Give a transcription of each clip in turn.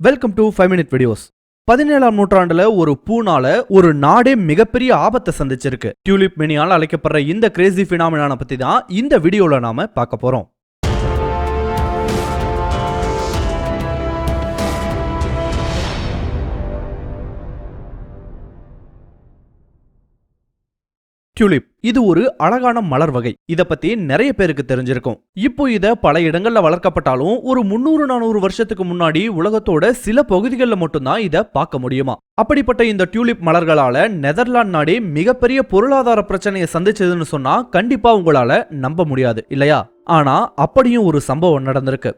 Welcome to five minute videos பதினேழாம் நூற்றாண்டுல ஒரு பூனால ஒரு நாடே மிகப்பெரிய ஆபத்தை சந்திச்சிருக்கு. டியூலிப் மினியால் அழைக்கப்படுற இந்த கிரேசி பினாமினான பத்தி தான் இந்த வீடியோல நாம பார்க்க போறோம். டியூலிப் இது ஒரு அழகான மலர் வகை. இத பத்தி நிறைய பேருக்கு தெரிஞ்சிருக்கும். இப்போ இத பல இடங்கள்ல வளர்க்கப்பட்டாலும் ஒரு முன்னூறு நானூறு வருஷத்துக்கு முன்னாடி உலகத்தோட சில பகுதிகளில் மட்டும்தான் இத பார்க்க முடியுமா? அப்படிப்பட்ட இந்த டியூலிப் மலர்களால நெதர்லாந்து நாடே மிகப்பெரிய பொருளாதார பிரச்சனையை சந்திச்சதுன்னு சொன்னா கண்டிப்பா உங்களால நம்ப முடியாது இல்லையா? ஆனா அப்படியும் ஒரு சம்பவம் நடந்திருக்கு.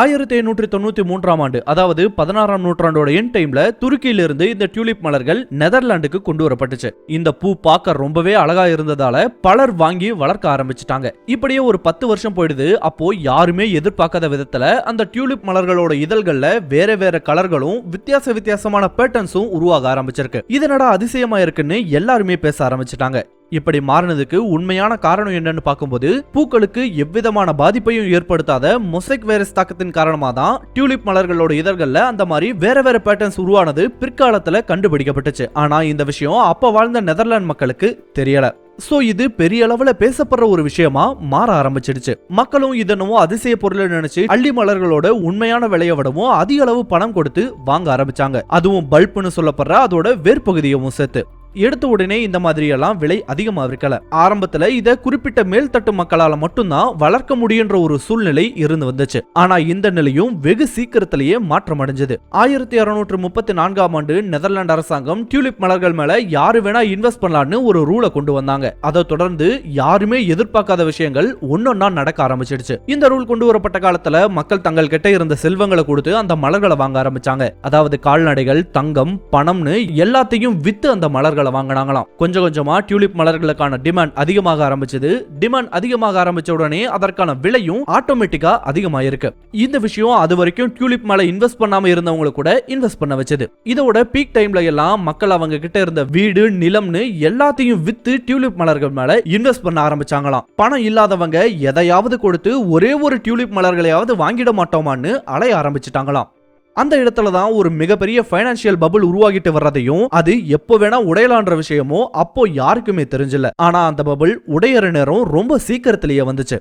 ஆயிரத்தி எண்ணூற்றி தொண்ணூற்றி மூன்றாம் ஆண்டு அதாவது பதினாறாம் நூற்றாண்டோட என் டைம்ல துருக்கியிலிருந்து இந்த டியூலிப் மலர்கள் நெதர்லாண்டுக்கு கொண்டு வரப்பட்டுச்சு. இந்த பூ பார்க்க ரொம்பவே அழகா இருந்ததால பலர் வாங்கி வளர்க்க ஆரம்பிச்சிட்டாங்க. இப்படியே ஒரு பத்து வருஷம் போயிடுது. அப்போ யாருமே எதிர்பார்க்காத விதத்துல அந்த டியூலிப் மலர்களோட இதழ்கள்ல வேற வேற கலர்களும் வித்தியாச வித்தியாசமான பேட்டர்ன்ஸும் உருவாக ஆரம்பிச்சிருக்கு. இதனடா அதிசயமா இருக்குன்னு எல்லாருமே பேச ஆரம்பிச்சிட்டாங்க. இப்படி மாறினதுக்கு உண்மையான காரணம் என்னன்னு பார்க்கும்போது பூக்களுக்கு எவ்விதமான பாதிப்பையும் ஏற்படுத்தாத மொசைக் வைரஸ் தாக்கத்தின் காரணமா தான் டியூலிப் மலர்களோட இதழ்கள்ல அந்த மாதிரி வேற வேற பேட்டர்ன்ஸ் உருவானது பிற்காலத்துல கண்டுபிடிக்கப்பட்டுச்சு. ஆனா இந்த விஷயம் அப்ப வாழ்ந்த நெதர்லாந்து மக்களுக்கு தெரியல. சோ இது பெரிய அளவுல பேசப்படுற ஒரு விஷயமா மாற ஆரம்பிச்சிடுச்சு. மக்களும் இதனமோ அதிசய பொருள் நினைச்சு அள்ளி மலர்களோட உண்மையான விலையை விடவும் அதிக அளவு பணம் கொடுத்து வாங்க ஆரம்பிச்சாங்க. அதுவும் பல்ப்னு சொல்லப்படுற அதோட வேர்பகுதியவும் சேர்த்து. எடுத்த உடனே இந்த மாதிரி எல்லாம் விலை அதிகமாக இருக்கல. ஆரம்பத்துல இதை குறிப்பிட்ட மேல்தட்டு மக்களால மட்டும்தான் வளர்க்க முடியுன்ற ஒரு சூழ்நிலை இருந்து வந்துச்சு. ஆனா இந்த நிலையும் வெகு சீக்கிரத்திலேயே மாற்றம் அடைஞ்சது. ஆயிரத்தி அறுநூற்று முப்பத்தி நான்காம் ஆண்டு நெதர்லாந்து அரசாங்கம் டியூலிப் மலர்கள் மேல யாரு வேணா இன்வெஸ்ட் பண்ணலாம்னு ஒரு ரூலை கொண்டு வந்தாங்க. அதை தொடர்ந்து யாருமே எதிர்பார்க்காத விஷயங்கள் ஒன்னொன்னா நடக்க ஆரம்பிச்சிடுச்சு. இந்த ரூல் கொண்டு வரப்பட்ட காலத்துல மக்கள் தங்கள் கிட்ட இருந்த செல்வங்களை கொடுத்து அந்த மலர்களை வாங்க ஆரம்பிச்சாங்க. அதாவது கால்நடைகள் தங்கம் பணம்னு எல்லாத்தையும் வித்து அந்த மலர்கள் வாங்கினாங்களாம். கொஞ்சம் கொஞ்சமா டியூலிப் மலர்களுக்கான டிமாண்ட் அதிகமாக ஆரம்பிச்சது. டிமாண்ட் அதிகமாக ஆரம்பிச்ச உடனே அதற்கான விலையும் ஆட்டோமேட்டிக்கா அதிகமாயிருக்கு. இந்த விஷயம் அது வரைக்கும் டியூலிப் மேல இன்வெஸ்ட் பண்ணாம இருந்தவங்க கூட இன்வெஸ்ட் பண்ண வச்சது. இதோட பீக் டைம்ல எல்லாம் மக்கள் அவங்க கிட்ட இருந்த வீடு நிலம்னு எல்லாத்தையும் வித்து டியூலிப் மலர்கள் மேல இன்வெஸ்ட் பண்ண ஆரம்பிச்சாங்களாம். பணம் இல்லாதவங்க எதையாவது கொடுத்து ஒரே ஒரு டியூலிப் மலர்களையாவது வாங்கிட மாட்டோமான்னு அலைய ஆரம்பிச்சிட்டாங்களாம். அந்த இடத்துல தான் ஒரு மிகப்பெரிய ஃபைனான்சியல் பபுள் உருவாகிட்டு வர்றதையும் அது எப்போ வேணா உடையலான்ற விஷயமோ அப்போ யாருக்குமே தெரிஞ்சல ஆனா அந்த பபுள் உடையற நேரம் ரொம்ப சீக்கிரத்திலேயே வந்துச்சு.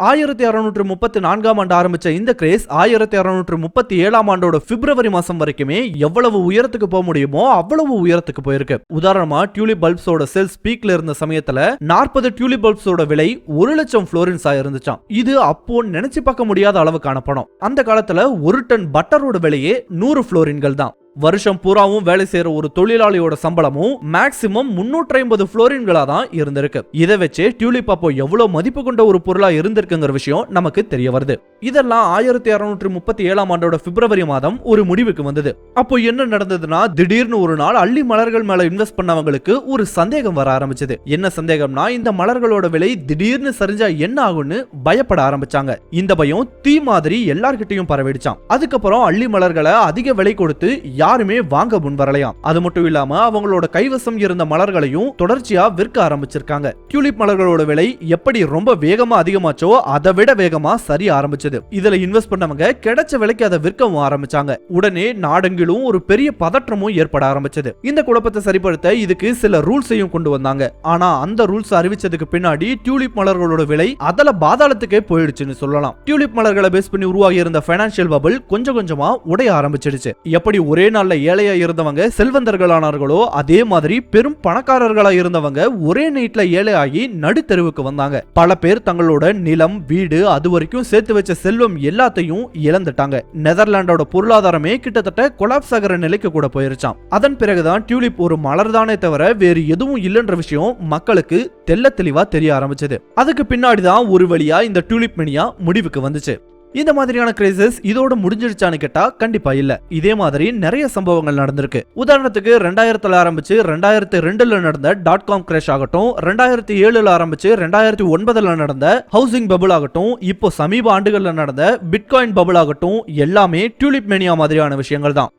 ஆயிரத்தி அறுநூற்று முப்பத்தி நான்காம் ஆண்டு ஆரம்பிச்ச இந்த கிரேஸ் ஆயிரத்தி அறுநூற்று முப்பத்தி ஏழாம் ஆண்டோட பிப்ரவரி மாசம் வரைக்குமே எவ்வளவு உயரத்துக்கு போக முடியுமோ அவ்வளவு உயரத்துக்கு போயிருக்கு. உதாரணமா டியூலிப் பல்ப்ஸோட செல்ஸ் பீக்ல இருந்த சமயத்துல நாற்பது டியூலிப் பல்ப்ஸோட விலை ஒரு லட்சம் புளோரின்ஸா இருந்துச்சான் இது அப்போ நினைச்சு பார்க்க முடியாத அளவுக்கான பணம். அந்த காலத்துல ஒரு டன் பட்டரோட விலையே நூறு புளோரின்கள் தான். வருஷம் பூராவும் வேலை செய்யற ஒரு தொழிலாளியோட சம்பளமும் மேக்சிமம் முன்னூற்றி ஐம்பது புளோரின்களா தான் இருந்திருக்கு. இதை வச்சு டியூலிப் அப்போ எவ்வளவு மதிப்பு கொண்ட ஒரு பொருளா இருந்திருக்குங்கிற விஷயம் நமக்கு தெரிய வருது. இதெல்லாம் ஆயிரத்தி அறுநூற்றி முப்பத்தி ஏழாம் ஆண்டோட பிப்ரவரி மாதம் ஒரு முடிவுக்கு வந்தது. அப்போ என்ன நடந்ததுன்னா திடீர்னு ஒரு நாள் அள்ளி மலர்கள் மேல இன்வெஸ்ட் பண்ணவங்களுக்கு ஒரு சந்தேகம் வர ஆரம்பிச்சது. என்ன சந்தேகம்னா இந்த மலர்களோட விலை திடீர்னு சரிஞ்சா என்ன ஆகும்னு பயப்பட ஆரம்பிச்சாங்க. இந்த பயம் தீ மாதிரி எல்லார்கிட்டயும் பரவிடுச்சான் அதுக்கப்புறம் அள்ளி மலர்களை அதிக விலை கொடுத்து யாருமே வாங்க முன் வரலையாம் அது மட்டும் இல்லாம அவங்களோட கைவசம் இருந்த மலர்களையும் தொடர்ச்சியா விற்க ஆரம்பிச்சிருக்காங்க. டியூலிப் மலர்களோட விலை எப்படி ரொம்ப வேகமா அதிகமாச்சோ அதை விட வேகமா சரிய ஆரம்பிச்சது. கிடைச்சது இதுல இன்வெஸ்ட் பண்ணவங்க கிடைச்ச விலைக்கு அதை விற்கவும் ஆரம்பிச்சாங்க. உடனே நாடெங்கிலும் ஒரு பெரிய பதற்றமும் ஏற்பட ஆரம்பிச்சது. இந்த குழப்பத்தை சரிப்படுத்த இதுக்கு சில ரூல்ஸையும் கொண்டு வந்தாங்க. ஆனா அந்த ரூல்ஸ் அறிவிச்சதுக்கு பின்னாடி டியூலிப் மலர்களோட விலை அதல பாதாளத்துக்கே போயிடுச்சுன்னு சொல்லலாம். டியூலிப் மலர்களை பேஸ் பண்ணி உருவாகி இருந்த பைனான்சியல் பபிள் கொஞ்சம் கொஞ்சமா உடைய ஆரம்பிச்சிடுச்சு. எப்படி ஒரே நாள்ல ஏழையா இருந்தவங்க செல்வந்தர்களானார்களோ அதே மாதிரி பெரும் பணக்காரர்களா இருந்தவங்க ஒரே நைட்ல ஏழையாகி நடுத்தருவுக்கு வந்தாங்க. பல பேர் தங்களோட நிலம் வீடு அது வரைக்கும் சேர்த்து வச்ச செல்வம் எல்லாத்தையும் இழந்துட்டாங்க. நெதர்லாண்டோட பொருளாதாரமே கிட்டத்தட்ட கொலாப்ஸ் ஆகிற நிலைக்கு கூட போயிருச்சான் அதன் பிறகுதான் டியூலிப் ஒரு மலர்தானே தவிர வேறு எதுவும் இல்லைன்ற விஷயம் மக்களுக்கு தெல்ல தெளிவா தெரிய ஆரம்பிச்சது. அதுக்கு பின்னாடி தான் ஒரு வழியா இந்த டியூலிப் மினியா முடிவுக்கு வந்துச்சு. இந்த மாதிரியான கிரைசிஸ் இதோட முடிஞ்சிருச்சான்னு கேட்டா கண்டிப்பா இல்ல. இதே மாதிரி நிறைய சம்பவங்கள் நடந்திருக்கு. உதாரணத்துக்கு ரெண்டாயிரத்துல ஆரம்பிச்சு ரெண்டாயிரத்தி ரெண்டுல நடந்த டாட் காம் கிரேஷ் ஆகட்டும் ரெண்டாயிரத்தி ஏழுல ஆரம்பிச்சு ரெண்டாயிரத்தி ஒன்பதுல நடந்த ஹவுசிங் பபுள் ஆகட்டும் இப்போ சமீப ஆண்டுகள்ல நடந்த பிட்காயின் பபுள் ஆகட்டும் எல்லாமே டியூலிப் மேனியா மாதிரியான விஷயங்கள் தான்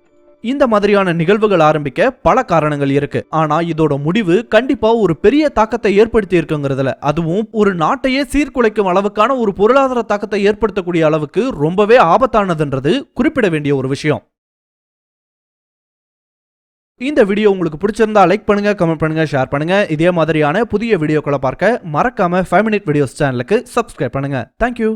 இந்த மாதிரியான நிகழ்வுகள் ஆரம்பிக்க பல காரணங்கள் இருக்கு. ஆனா இதோட முடிவு கண்டிப்பா ஒரு பெரிய தாக்கத்தை ஏற்படுத்தி இருக்குங்கிறதுல. அதுவும் ஒரு நாட்டையே சீர்குலைக்கும் அளவுக்கான ஒரு பொருளாதார தாக்கத்தை ஏற்படுத்தக்கூடிய அளவுக்கு ரொம்பவே ஆபத்தானதுன்றது குறிப்பிட வேண்டிய ஒரு விஷயம். இந்த வீடியோ உங்களுக்கு பிடிச்சிருந்தா லைக் பண்ணுங்க கமெண்ட் பண்ணுங்க ஷேர் பண்ணுங்க. இதே மாதிரியான புதிய வீடியோக்களை பார்க்க மறக்காம ஃபைவ் மினிட் வீடியோஸ் சேனலுக்கு சப்ஸ்கிரைப் பண்ணுங்க. Thank you